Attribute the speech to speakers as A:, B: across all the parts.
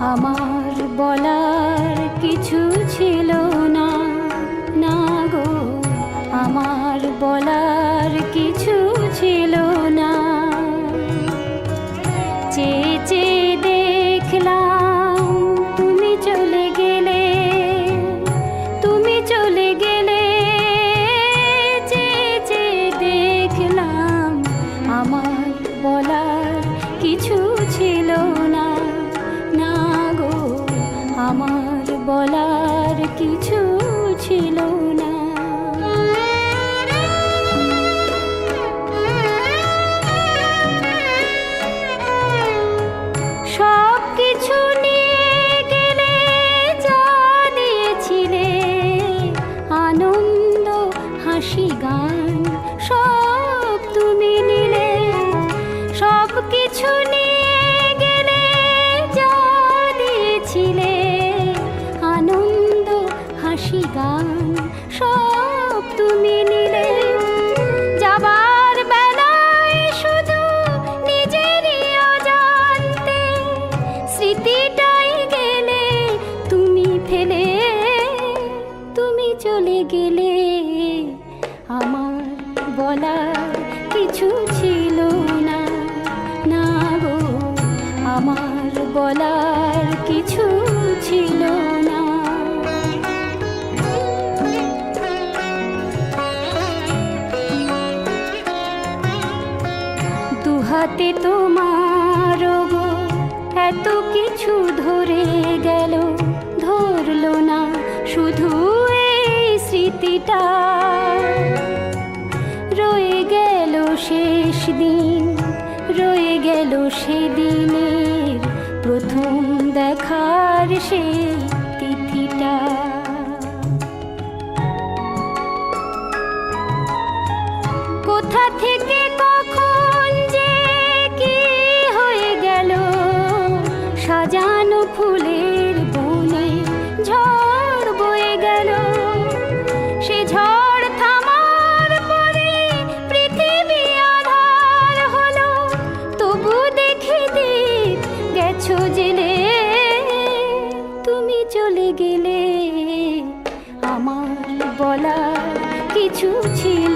A: আমার বলার কিছু ছিল না। না গো আমার বলার কিছু আমার বলার কিছু ছিল না। সব কিছু নিয়ে গেলে যা দিয়েছিলে আনন্দ হাসি গান, সব তুমি নিলে। যাবার বেলায় শুধু নিজেরই অজান্তে স্মৃতিটাই গেলে তুমি ফেলে, তুমি চলে গেলে। আমার বলার কিছু ছিল না না গো, আমার বলার কিছু দুহাতে তোমার গো এত কিছু ধরে গেল, ধরলো না শুধু এই স্মৃতিটা। রয়ে গেল শেষ দিন, রয়ে গেল সেদিনের প্রথম দেখার সেই তিথিটা। সাজানো ফুলের বনে ঝড় বয়ে গেল। সে ঝড় থামার পরে পৃথিবী আধার হলো। তবু দেখে গেছো জেলে তুমি চলে গেলে, আমার বলা কিছু ছিল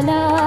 A: না